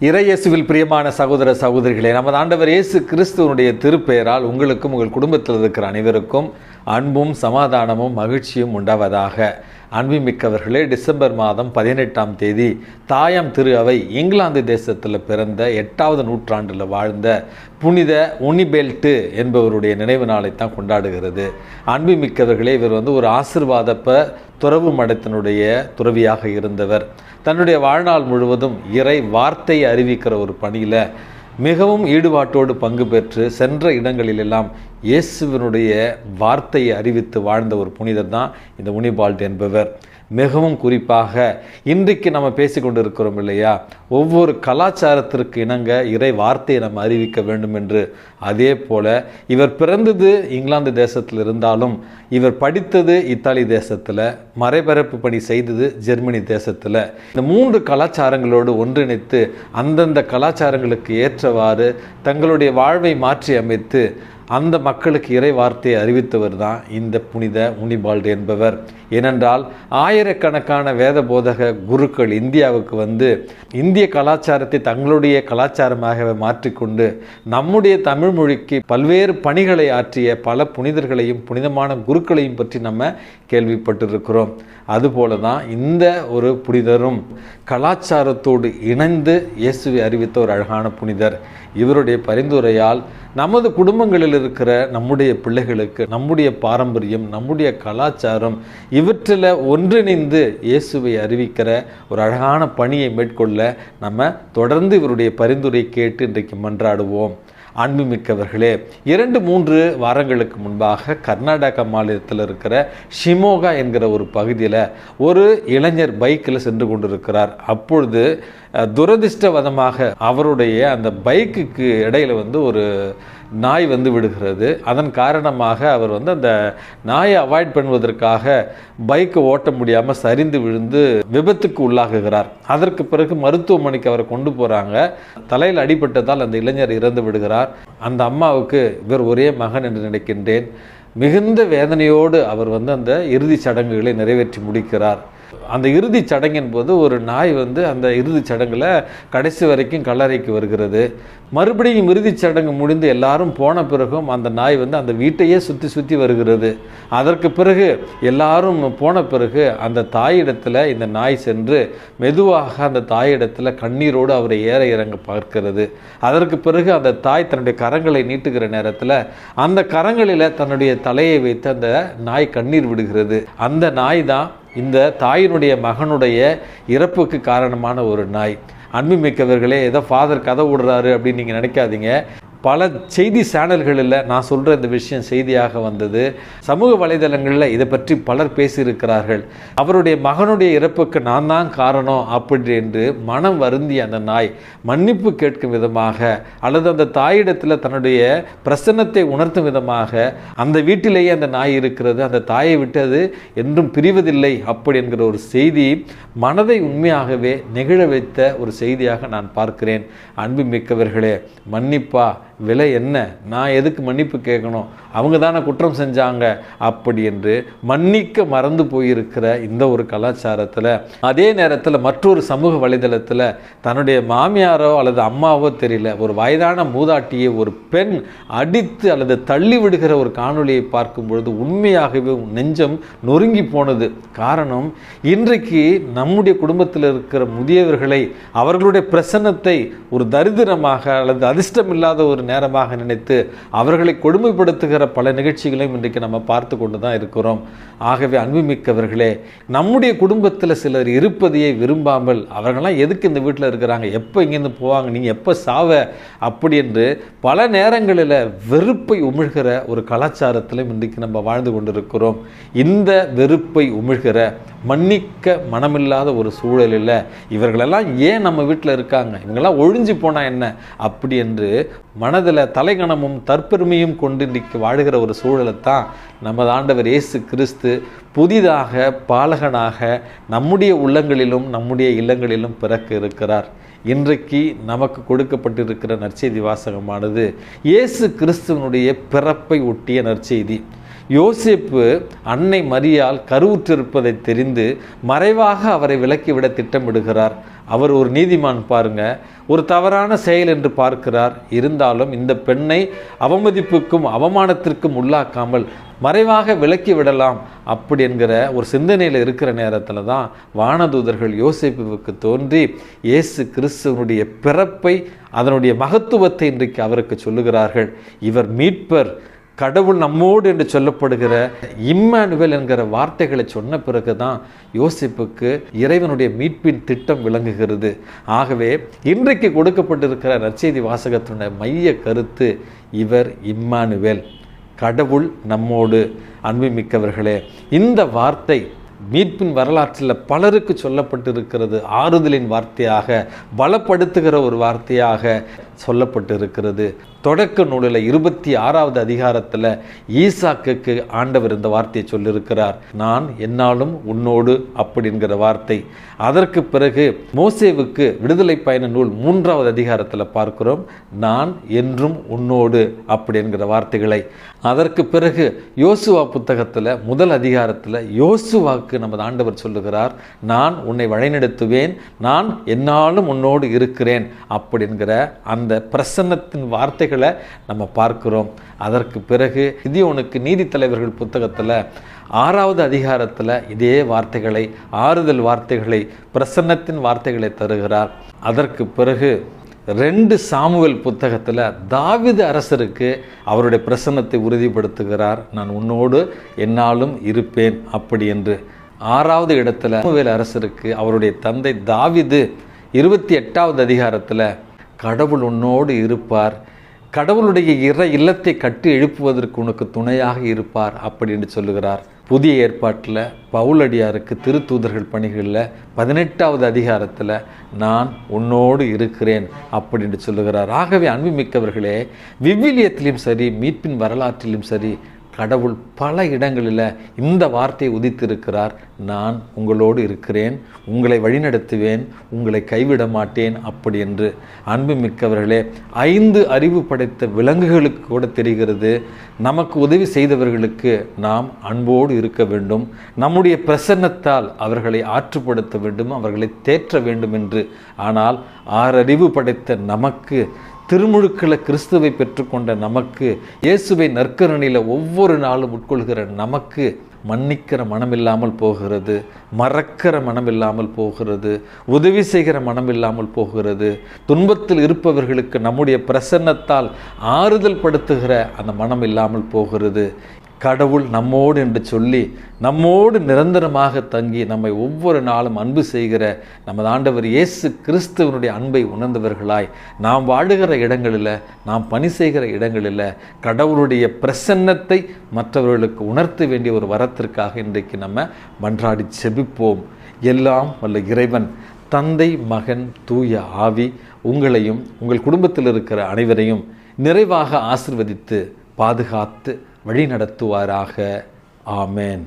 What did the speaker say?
இறையேசுவில் பிரியமான சகோதர சகோதரிகளே நமது ஆண்டவர் இயேசு கிறிஸ்துவனுடைய திருப்பெயரால் உங்களுக்கும் உங்கள் குடும்பத்தில் இருக்கிற அனைவருக்கும் அன்பும் சமாதானமும் மகிழ்ச்சியும் உண்டாவதாக. அன்புமிக்கவர்களே டிசம்பர் மாதம் பதினெட்டாம் தேதி தாயாம் திரு அவை இங்கிலாந்து தேசத்தில் பிறந்த எட்டாவது நூற்றாண்டில் வாழ்ந்த புனித உனிபெல்ட்டு என்பவருடைய நினைவு நாளை தான் கொண்டாடுகிறது. அன்புமிக்கவர்களே இவர் வந்து ஒரு ஆசிர்வாதப்ப துறவு மடத்தினுடைய துறவியாக இருந்தவர். தன்னுடைய வாழ்நாள் முழுவதும் இறை வார்த்தையை அறிவிக்கிற ஒரு பணியில் மிகவும் ஈடுபாட்டோடு பங்கு பெற்று சென்ற இடங்களிலெல்லாம் இயேசுவினுடைய வார்த்தையை அறிவித்து வாழ்ந்த ஒரு புனிதர் தான் இந்த உனிபால்ட் என்பவர். மிகவும் குறிப்பாக இன்றைக்கு நம்ம பேசிக்கொண்டு இருக்கிறோம் இல்லையா? ஒவ்வொரு கலாச்சாரத்திற்கு இணங்க இறை வார்த்தையை நம்ம அறிவிக்க வேண்டும் என்று. அதே போல இவர் பிறந்தது இங்கிலாந்து தேசத்தில் இருந்தாலும் இவர் படித்தது இத்தாலி தேசத்தில் மறைபரப்பு பணி செய்தது ஜெர்மனி தேசத்தில். இந்த மூன்று கலாச்சாரங்களோடு ஒன்றிணைத்து அந்தந்த கலாச்சாரங்களுக்கு ஏற்றவாறு தங்களுடைய வாழ்வை மாற்றி அமைத்து அந்த மக்களுக்கு இறை வார்த்தையை அறிவித்தவர் தான் இந்த புனித முனிபால்டு என்பவர். ஏனென்றால் ஆயிரக்கணக்கான வேத போதக குருக்கள் இந்தியாவுக்கு வந்து இந்திய கலாச்சாரத்தை தங்களுடைய கலாச்சாரமாக மாற்றிக்கொண்டு நம்முடைய தமிழ் மொழிக்கு பல்வேறு பணிகளை ஆற்றிய பல புனிதர்களையும் புனிதமான குருக்களையும் பற்றி நம்ம கேள்விப்பட்டிருக்கிறோம். அதுபோல தான் இந்த ஒரு புனிதரும் கலாச்சாரத்தோடு இணைந்து இயேசுவை அறிவித்த ஒரு அழகான புனிதர். இவருடைய பரிந்துரையால் நமது குடும்பங்களில் இருக்கிற நம்முடைய பிள்ளைகளுக்கு நம்முடைய பாரம்பரியம் நம்முடைய கலாச்சாரம் இவற்றில் ஒன்றிணைந்து இயேசுவை அறிவிக்கிற ஒரு அழகான பணியை மேற்கொள்ள நம்ம தொடர்ந்து இவருடைய பரிந்துரை கேட்டு இன்றைக்கு மன்றாடுவோம். அன்புமிக்கவர்களே இரண்டு மூன்று வாரங்களுக்கு முன்பாக கர்நாடகா மாநிலத்தில் இருக்கிற ஷிமோகா என்கிற ஒரு பகுதியில் ஒரு இளைஞர் பைக்கில் சென்று கொண்டிருக்கிறார். அப்பொழுது துரதிர்ஷ்டவதமாக அவருடைய அந்த பைக்குக்கு இடையில வந்து ஒரு நாய் வந்து விடுகிறது. அதன் காரணமாக அவர் வந்து அந்த நாயை அவாய்ட் பண்ணுவதற்காக பைக்கை ஓட்ட முடியாமல் சரிந்து விழுந்து விபத்துக்கு உள்ளாகுகிறார். அதற்கு பிறகு மருத்துவமனைக்கு அவரை கொண்டு போகிறாங்க தலையில் அடிபட்டதால் அந்த இளைஞர் இறந்து விடுகிறார். அந்த அம்மாவுக்கு இவர் ஒரே மகன் என்று நினைக்கின்றேன். மிகுந்த வேதனையோடு அவர் வந்து அந்த இறுதிச் சடங்குகளை நிறைவேற்றி முடிக்கிறார். அந்த இறுதி சடங்கின் போது ஒரு நாய் வந்து அந்த இறுதி சடங்கில் கடைசி வரைக்கும் கல்லறைக்கு வருகிறது. மறுபடியும் இறுதிச் சடங்கு முடிந்து எல்லாரும் போன பிறகும் அந்த நாய் வந்து அந்த வீட்டையே சுற்றி சுற்றி வருகிறது. அதற்கு பிறகு எல்லாரும் போன பிறகு அந்த தாயிடத்தில் இந்த நாய் சென்று மெதுவாக அந்த தாயிடத்தில் கண்ணீரோடு அவரை ஏற இறங்க பார்க்கிறது. அதற்கு பிறகு அந்த தாய் தன்னுடைய கரங்களை நீட்டுகிற நேரத்தில் அந்த கரங்களில் தன்னுடைய தலையை வைத்து அந்த நாய் கண்ணீர் விடுகிறது. அந்த நாய் தான் இந்த தாயினுடைய மகனுடைய இறப்புக்கு காரணமான ஒரு நாய். அன்புமிக்கவர்களே ஏதோ ஃபாதர் கதை விடுறாரு அப்படின்னு நீங்கள் நினைக்காதீங்க. பல செய்தி சேனல்களில் நான் சொல்கிற இந்த விஷயம் செய்தியாக வந்தது. சமூக வலைதளங்களில் இதை பற்றி பலர் பேசியிருக்கிறார்கள். அவருடைய மகனுடைய இறப்புக்கு நான் தான் காரணம் அப்படி என்று மனம் வருந்திய அந்த நாய் மன்னிப்பு கேட்கும் விதமாக அல்லது அந்த தாயிடத்தில் தன்னுடைய பிரசன்னத்தை உணர்த்தும் விதமாக அந்த வீட்டிலேயே அந்த நாய் இருக்கிறது அந்த தாயை விட்டது என்றும் பிரிவதில்லை அப்படி என்கிற ஒரு செய்தி மனதை உண்மையாகவே நெகிழ வைத்த ஒரு செய்தியாக நான் பார்க்கிறேன். அன்பு மிக்கவர்களே மன்னிப்பா விலை என்ன? நான் எதுக்கு மன்னிப்பு கேட்கணும்? அவங்க தானே குற்றம் செஞ்சாங்க. அப்படி என்று மன்னிக்க மறந்து போயிருக்கிற இந்த ஒரு கலாச்சாரத்தில் அதே நேரத்தில் மற்றொரு சமூக வலைதளத்தில் தன்னுடைய மாமியாரோ அல்லது அம்மாவோ தெரியல ஒரு வயதான மூதாட்டியை ஒரு பெண் அடித்து அல்லது தள்ளி விடுகிற ஒரு காணொலியை பார்க்கும் பொழுது உண்மையாகவே நெஞ்சம் நொறுங்கி போனது. காரணம் இன்றைக்கு நம்முடைய குடும்பத்தில் இருக்கிற முதியவர்களை அவர்களுடைய பிரசன்னத்தை ஒரு தரித்திரமாக அல்லது அதிர்ஷ்டம் இல்லாத ஒரு நேரமாக நினைத்து அவர்களை கொடுமைப்படுத்துகிற பல நிகழ்ச்சிகளையும் இன்றைக்கு நம்ம பார்த்து கொண்டு தான் இருக்கிறோம். ஆகவே அன்புமிக்கவர்களே நம்முடைய குடும்பத்தில் சிலர் இருப்பதையே விரும்பாமல் அவர்கள்லாம் எதுக்கு இந்த வீட்டில் இருக்கிறாங்க? எப்போ இங்கேருந்து போவாங்க? நீங்கள் எப்போ சாவ? அப்படி என்று பல நேரங்களில் வெறுப்பை உமிழ்கிற ஒரு கலாச்சாரத்திலும் இன்றைக்கு நம்ம வாழ்ந்து கொண்டிருக்கிறோம். இந்த வெறுப்பை உமிழ்கிற மன்னிக்க மனமில்லாத ஒரு சூழலில் இவர்களெல்லாம் ஏன் நம்ம வீட்டில் இருக்காங்க? இவங்கெல்லாம் ஒழிஞ்சு போனால் என்ன? அப்படி என்று மனதில் தலைகணமும் தற்பெருமையும் கொண்டு இன்றைக்கு வாழுகிற ஒரு சூழலை தான் நமது ஆண்டவர் இயேசு கிறிஸ்து புதிதாக பாலகனாக நம்முடைய உள்ளங்களிலும் நம்முடைய இல்லங்களிலும் பிறக்க இருக்கிறார். இன்றைக்கு நமக்கு கொடுக்கப்பட்டிருக்கிற நற்செய்தி வாசகமானது இயேசு கிறிஸ்துவனுடைய பிறப்பை ஒட்டிய நற்செய்தி. யோசிப்பு அன்னை மரியால் கருவுற்றிருப்பதை தெரிந்து மறைவாக அவரை விலக்கிவிட திட்டமிடுகிறார். அவர் ஒரு நீதிமான் பாருங்க. ஒரு தவறான செயல் என்று பார்க்கிறார். இருந்தாலும் இந்த பெண்ணை அவமதிப்புக்கும் அவமானத்திற்கும் உள்ளாக்காமல் மறைவாக விலக்கி விடலாம் அப்படி என்கிற ஒரு சிந்தனையில் இருக்கிற நேரத்தில் தான் வானதூதர்கள் யோசிப்புக்கு தோன்றி இயேசு கிறிஸ்துவனுடைய பிறப்பை அதனுடைய மகத்துவத்தை இன்றைக்கு அவருக்கு சொல்லுகிறார்கள். இவர் மீட்பர். கடவுள் நம்மோடு என்று சொல்லப்படுகிற இம்மானுவேல் என்கிற வார்த்தைகளை சொன்ன பிறகு தான் யோசிப்புக்கு இறைவனுடைய மீட்பின் திட்டம் விளங்குகிறது. ஆகவே இன்றைக்கு கொடுக்கப்பட்டிருக்கிற நற்செய்தி வாசகத்தினுடைய மைய கருத்து இவர் இம்மானுவேல். கடவுள் நம்மோடு. அன்புமிக்கவர்களே இந்த வார்த்தை மீட்பின் வரலாற்றில் பலருக்கு சொல்லப்பட்டிருக்கிறது. ஆறுதலின் வார்த்தையாக பலப்படுத்துகிற ஒரு வார்த்தையாக சொல்லப்பட்டிருக்கிறது. தொடக்க நூலில் இருபத்தி ஆறாவது அதிகாரத்தில் ஈசாக்குக்கு ஆண்டவர் இந்த வார்த்தையை சொல்லியிருக்கிறார். நான் என்னாலும் உன்னோடு அப்படிங்கிற வார்த்தை. அதற்கு பிறகு மோசேவுக்கு விடுதலை பயண நூல் மூன்றாவது அதிகாரத்தில் பார்க்கிறோம். நான் என்றும் உன்னோடு அப்படிங்கிற வார்த்தைகளை. அதற்கு பிறகு யோசுவா புத்தகத்தில் முதல் அதிகாரத்தில் யோசுவாக்கு நமது ஆண்டவர் சொல்லுகிறார் நான் உன்னை வழிநடத்துவேன் நான் என்னாலும் உன்னோடு இருக்கிறேன் அப்படிங்கிற அந்த பிரசன்னத்தின் வார்த்தைகள் நம்ம பார்க்கிறோம். அதற்கு பிறகு கிதியோனுக்கு நீதித்தலைவர்கள் புத்தகத்தில் ஆறாவது அதிகாரத்தில் இதே வார்த்தைகளை ஆறுதல் வார்த்தைகளை பிரசன்னத்தின் வார்த்தைகளை தருகிறார். அதற்கு பிறகு ரெண்டு சாமுவேல் புத்தகத்தில் தாவித அரசருக்கு அவருடைய பிரசன்னத்தை உறுதிப்படுத்துகிறார். நான் உன்னோடு என்னாலும் இருப்பேன் அப்படி என்று. ஆறாவது இடத்துல சாமுவேல் அரசருக்கு அவருடைய தந்தை தாவிது இருபத்தி எட்டாவது அதிகாரத்தில் கடவுள் உன்னோடு இருப்பார். கடவுளுடைய இற இல்லத்தை கட்டி எழுப்புவதற்கு உனக்கு துணையாக இருப்பார் அப்படின்னு சொல்லுகிறார். புதிய ஏற்பாட்டில் பவுலடியாருக்கு திருத்தூதர்கள் பணிகளில் பதினெட்டாவது அதிகாரத்தில் நான் உன்னோடு இருக்கிறேன் அப்படின்னு சொல்லுகிறார். ஆகவே அன்புமிக்கவர்களே விவிலியத்திலும் சரி மீட்பின் வரலாற்றிலும் சரி கடவுள் பல இடங்களில் இந்த வார்த்தையை உதித்திருக்கிறார். நான் உங்களோடு இருக்கிறேன் உங்களை வழிநடத்துவேன் உங்களை கைவிட மாட்டேன் அப்படி என்று. அன்பு மிக்கவர்களே ஐந்து அறிவு படைத்த விலங்குகளுக்கு கூட தெரிகிறது. நமக்கு உதவி செய்தவர்களுக்கு நாம் அன்போடு இருக்க வேண்டும். நம்முடைய பிரசன்னத்தால் அவர்களை ஆற்றுப்படுத்த வேண்டும் அவர்களை தேற்ற வேண்டும் என்று. ஆனால் ஆறறிவு படைத்த நமக்கு திருமுழுக்களை கிறிஸ்துவை பெற்றுக்கொண்ட நமக்கு இயேசுவை நற்கரணியில் ஒவ்வொரு நாளும் உட்கொள்கிற நமக்கு மன்னிக்கிற மனம் இல்லாமல் போகிறது மறக்கிற மனம் இல்லாமல் போகிறது உதவி செய்கிற மனம் இல்லாமல் போகிறது. துன்பத்தில் இருப்பவர்களுக்கு நம்முடைய பிரசன்னத்தால் ஆறுதல் படுத்துகிற அந்த மனம் இல்லாமல் போகிறது. கடவுள் நம்மோடு என்று சொல்லி நம்மோடு நிரந்தரமாக தங்கி நம்மை ஒவ்வொரு நாளும் அன்பு செய்கிற நமது ஆண்டவர் இயேசு கிறிஸ்துவனுடைய அன்பை உணர்ந்தவர்களாய் நாம் வாழுகிற இடங்களில் நாம் பணி செய்கிற இடங்களில் கடவுளுடைய பிரசன்னத்தை மற்றவர்களுக்கு உணர்த்த வேண்டிய ஒரு வரத்திற்காக இன்றைக்கு நம்ம மன்றாடி செபிப்போம். எல்லாம் வல்ல இறைவன் தந்தை மகன் தூய ஆவி உங்களையும் உங்கள் குடும்பத்தில் இருக்கிற அனைவரையும் நிறைவாக ஆசிர்வதித்து பாதுகாத்து வழி நடத்துவாராக ஆமேன்.